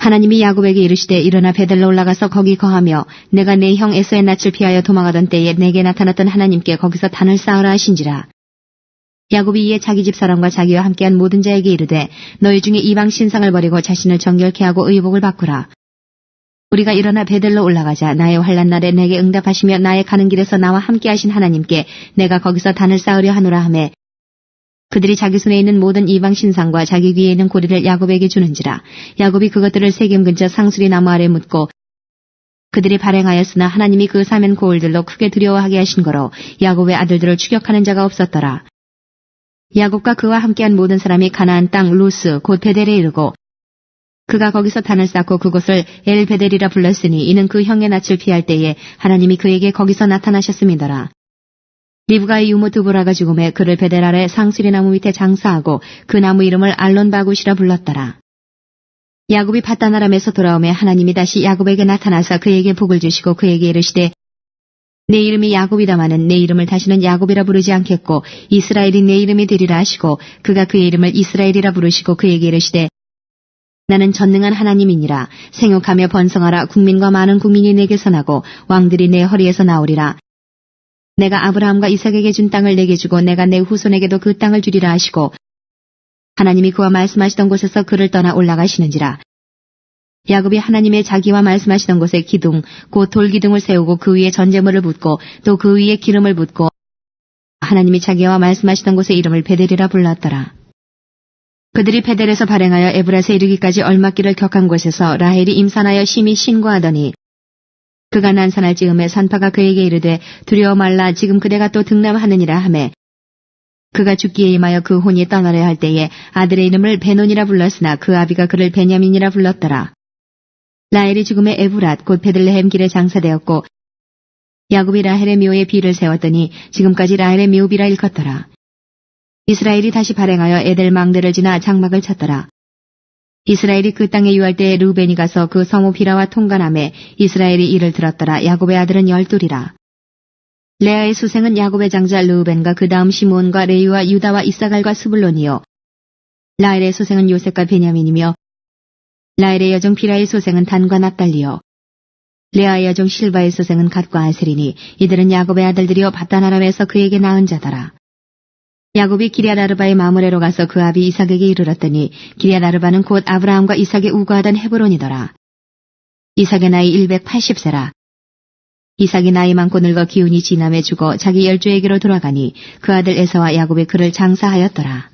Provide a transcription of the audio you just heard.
하나님이 야곱에게 이르시되 일어나 베들로 올라가서 거기 거하며 내가 내 형 에서의 낯을 피하여 도망하던 때에 내게 나타났던 하나님께 거기서 단을 쌓으라 하신지라. 야곱이 이에 자기 집 사람과 자기와 함께한 모든 자에게 이르되 너희 중에 이방 신상을 버리고 자신을 정결케 하고 의복을 바꾸라. 우리가 일어나 베들로 올라가자 나의 환란 날에 내게 응답하시며 나의 가는 길에서 나와 함께하신 하나님께 내가 거기서 단을 쌓으려 하노라 하매 그들이 자기 손에 있는 모든 이방 신상과 자기 귀에 있는 고리를 야곱에게 주는지라 야곱이 그것들을 세겜 근처 상수리 나무 아래 묻고 그들이 발행하였으나 하나님이 그 사면 고울들로 크게 두려워하게 하신 거로 야곱의 아들들을 추격하는 자가 없었더라. 야곱과 그와 함께한 모든 사람이 가나안 땅 루스 곧 베델에 이르고 그가 거기서 단을 쌓고 그곳을 엘 베델이라 불렀으니 이는 그 형의 낯을 피할 때에 하나님이 그에게 거기서 나타나셨음이더라. 리브가의 유모 두보라가 죽음에 그를 베델 아래 상수리 나무 밑에 장사하고 그 나무 이름을 알론바굿이라 불렀더라. 야곱이 바다나람에서 돌아오매 하나님이 다시 야곱에게 나타나서 그에게 복을 주시고 그에게 이르시되 내 이름이 야곱이다마는 내 이름을 다시는 야곱이라 부르지 않겠고 이스라엘이 내 이름이 되리라 하시고 그가 그의 이름을 이스라엘이라 부르시고 그에게 이르시되 나는 전능한 하나님이니라. 생육하며 번성하라. 국민과 많은 국민이 내게서 나고 왕들이 내 허리에서 나오리라 내가 아브라함과 이삭에게 준 땅을 내게 주고 내가 내 후손에게도 그 땅을 주리라 하시고 하나님이 그와 말씀하시던 곳에서 그를 떠나 올라가시는지라 야곱이 하나님의 자기와 말씀하시던 곳에 기둥 곧 돌기둥을 세우고 그 위에 전제물을 붓고 또 그 위에 기름을 붓고 하나님이 자기와 말씀하시던 곳의 이름을 베델이라 불렀더라. 그들이 베델에서 발행하여 에브라스에 이르기까지 얼마 길을 격한 곳에서 라헬이 임산하여 심히 신고하더니 그가 난산할 즈음에 산파가 그에게 이르되 두려워 말라 지금 그대가 또 등남하느니라 하매 그가 죽기에 임하여 그 혼이 떠나려 할 때에 아들의 이름을 베논이라 불렀으나 그 아비가 그를 베냐민이라 불렀더라. 라헬이 죽음에 에브랏 곧 베들레헴 길에 장사되었고 야곱이 라헬의 묘에 비를 세웠더니 지금까지 라헬의 묘비라 일컫더라. 이스라엘이 다시 발행하여 에델 망대를 지나 장막을 쳤더라. 이스라엘이 그 땅에 유할 때에 루벤이 가서 그 성읍 비라와 통관함에 이스라엘이 이를 들었더라. 야곱의 아들은 열둘이라. 레아의 수생은 야곱의 장자 루벤과 그 다음 시몬과 레이와 유다와 이사갈과 스불론이요. 라헬의 수생은 요셉과 베냐민이며 라헬의 여종 비라의 소생은 단과 납달리요. 레아의 여종 실바의 소생은 갓과 아셀이니 이들은 야곱의 아들들이여 바다나람에서 그에게 낳은 자더라. 야곱이 기리아다르바의 마무레로 가서 그 아비 이삭에게 이르렀더니 기리아다르바는 곧 아브라함과 이삭의 우거하던 헤브론이더라. 이삭의 나이 180세라. 이삭이 나이 많고 늙어 기운이 지남해 죽어 자기 열조에게로 돌아가니 그 아들 에서와 야곱이 그를 장사하였더라.